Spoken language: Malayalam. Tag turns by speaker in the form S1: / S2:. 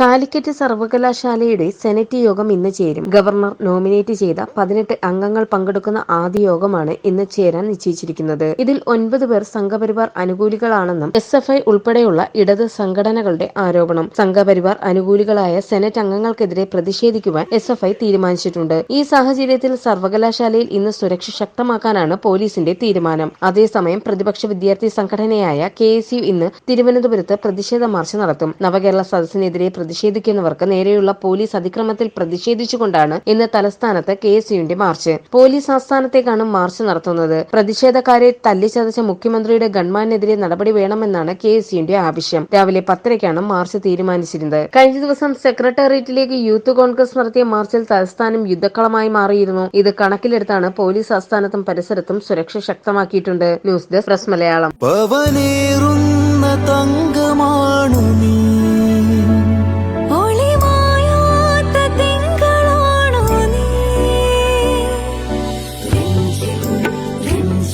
S1: കാലിക്കറ്റ് സർവകലാശാലയുടെ സെനറ്റ് യോഗം ഇന്ന് ചേരും. ഗവർണർ നോമിനേറ്റ് ചെയ്ത പതിനെട്ട് അംഗങ്ങൾ പങ്കെടുക്കുന്ന ആദ്യ യോഗമാണ് ഇന്ന് ചേരാൻ നിശ്ചയിച്ചിരിക്കുന്നത്. ഇതിൽ ഒൻപത് പേർ സംഘപരിവാർ അനുകൂലികളാണെന്നും എസ് എഫ് ഐ ഉൾപ്പെടെയുള്ള ഇടത് സംഘടനകളുടെ ആരോപണം. സംഘപരിവാർ അനുകൂലികളായ സെനറ്റ് അംഗങ്ങൾക്കെതിരെ പ്രതിഷേധിക്കുവാൻ എസ് എഫ് ഐ തീരുമാനിച്ചിട്ടുണ്ട്. ഈ സാഹചര്യത്തിൽ സർവകലാശാലയിൽ ഇന്ന് സുരക്ഷ ശക്തമാക്കാനാണ് പോലീസിന്റെ തീരുമാനം. അതേസമയം പ്രതിപക്ഷ വിദ്യാർത്ഥി സംഘടനയായ കെ ഇന്ന് തിരുവനന്തപുരത്ത് പ്രതിഷേധ മാർച്ച് നടത്തും. നവകേരള സദസ്സിനെതിരെ പ്രതിഷേധിക്കുന്നവർക്ക് നേരെയുള്ള പോലീസ് അതിക്രമത്തിൽ പ്രതിഷേധിച്ചുകൊണ്ടാണ് ഇന്ന് തലസ്ഥാനത്ത് കെ എസ് യുവിന്റെ മാർച്ച്. പോലീസ് ആസ്ഥാനത്തേക്കാണ് മാർച്ച് നടത്തുന്നത്. പ്രതിഷേധക്കാരെ തല്ലിച്ചതച്ച മുഖ്യമന്ത്രിയുടെ ഗൺമാനെതിരെ നടപടി വേണമെന്നാണ് കെ എസ് യുവിന്റെ ആവശ്യം. രാവിലെ പത്തരയ്ക്കാണ് മാർച്ച് തീരുമാനിച്ചിരുന്നത്. കഴിഞ്ഞ ദിവസം സെക്രട്ടേറിയറ്റിലേക്ക് യൂത്ത് കോൺഗ്രസ് നടത്തിയ മാർച്ചിൽ തലസ്ഥാനം യുദ്ധക്കളമായി മാറിയിരുന്നു. ഇത് കണക്കിലെടുത്താണ് പോലീസ് ആസ്ഥാനത്തും പരിസരത്തും സുരക്ഷ ശക്തമാക്കിയിട്ടുണ്ട്. News desk press Malayalam.
S2: പവനേറുന്ന